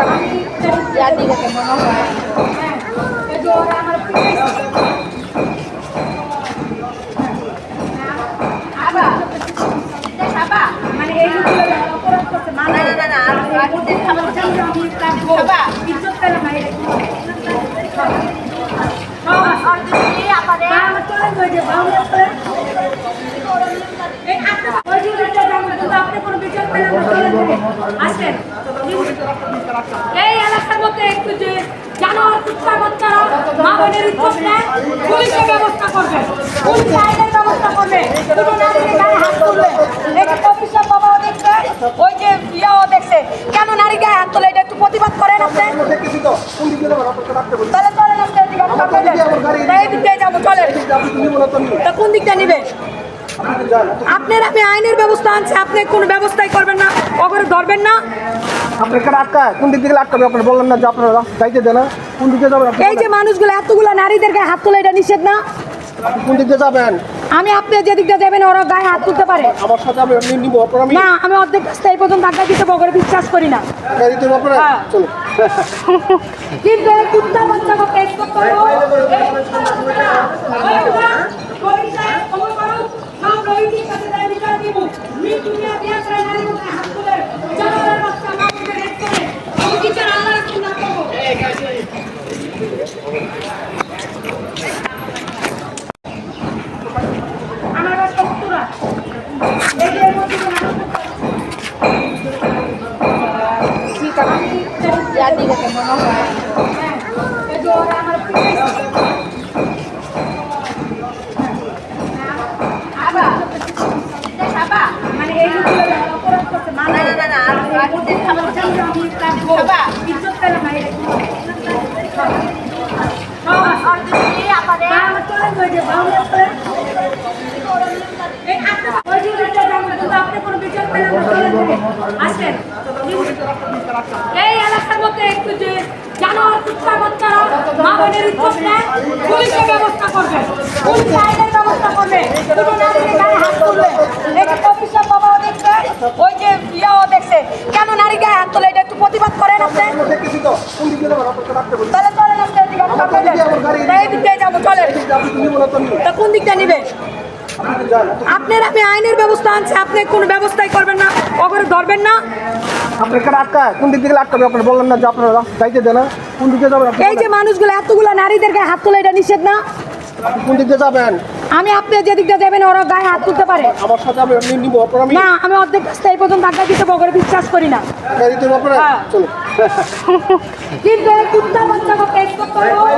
হয় হ্যাঁ এই যে ওরা আমার আবার আবার মানে এই লোকগুলো যারা অপরাধ করছে না না না আমি দেখাবো আমি কাটবো ইজ্জত করে মাইরে আমার চলে গেছে ভালো করে এই আপনি ওই যে লোকটা জানেন কিন্তু আপনি কোনো বিচার পেলেন না চলে যাবেন আসেন এই এলাকার মধ্যে একটু যে জানোয়ার কুত্তা মা বোনের পুলিশের ব্যবস্থা করবে। পুলিশ আইনের ব্যবস্থা করবে। দেখছে, ওই যে দেখছে। একটু প্রতিবাদ আপনি। তাহলে যাব কোন আপনার আমি আইনের ব্যবস্থা আনছি, আপনি কোনো ব্যবস্থাই করবেন না। ধরবেন না আপনি এখানে আটকায় কোন দিক থেকে আটকাবে আপনার বললেন না যে আপনারা যাইতে দেন না কোন দিকে যাবেন এই যে মানুষগুলো এতগুলো নারীদের গায়ে হাত তোলা এটা নিষেধ না আপনি কোন দিকে যাবেন আমি আপনি যে দিকটা যাবেন ওরা গায়ে হাত তুলতে পারে আমার সাথে আমি এমনি নিব আপনার আমি না আমি অর্ধেক রাস্তায় এই পর্যন্ত আড্ডা দিতে বগরে বিশ্বাস করি না গাড়ি দিতে আপনারা হ্যাঁ। চলো কিন্তু এই কুত্তা বাচ্চাকে পেশ করতে হবে এই কুত্তা বাচ্চারা, ওই কুত্তা, পুলিশ সাহেব, খবর করুন, সব রোহিঙ্গির কাছে তারা বিচার দিব। মৃত্যু নিয়ে বিয়ে করে নারীর মুখে হাত তুলে, জানোয়ারের বাচ্চা মা বোনকে রেপ করে, আমি বিচার আল্লাহর কাছে না করব। আমার বাচ্চা উত্তরা। এই যে এর মধ্যে কোনো ঠিক আছে আমি জানি দেখে মনে হয় মানে এই অপরাধ করছে মানে না না না আমি দেখাবো আমি কাটবো ইজ্জত করে মাইরে আমার চলে গেছে ভালো করে এই আপনি ওই যে লোকটা জানেন কিন্তু আপনি কোনো বিচার পেলেন না চলে যাবেন আসেন এই এলাকার মধ্যে একটু যে জানোয়ার কুত্তা বাচ্চারা মা বোনের ইজ্জত নেয় পুলিশের ব্যবস্থা করবে পুলিশ আইনের ব্যবস্থা করবে কোনো নারীকে গায়ে হাত তুলবে এই যে কমিশন বাবাও দেখছে ওই যে ইয়াও দেখছে কেন নারী গায়ে হাত তোলে এটা একটু প্রতিবাদ করেন আপনি তাহলে চলেন। এই যাব চলেন তো কোন দিকটা নিবেন আপনার আমি আইনের ব্যবস্থা আনছি আপনি কোনো ব্যবস্থাই করবেন না ওপরে ধরবেন না আপনি আটকায় কোন দিক থেকে আটকাবে আপনার বললেন না যে আপনারা যাইতে দেন কোন দিকে যাবেন এই যে মানুষগুলো এতগুলো নারীদের গায়ে হাত তোলা এটা নিষেধ না কোন দিক দিয়ে যাবেন আমি আপনি যেদিক দিয়ে যাবেন ওরা গায়ে হাত তুলতে পারে আমার সাথে আমি এমনি নিব অপর আমি না আমি অর্ধেক রাস্তা এই পর্যন্ত আড্ডা দিতে বগরে বিশ্বাস করি না গাড়ি তোর অপরে চলো কিন্তু এই কুত্তা বাচ্চা কো পেট করতে হবে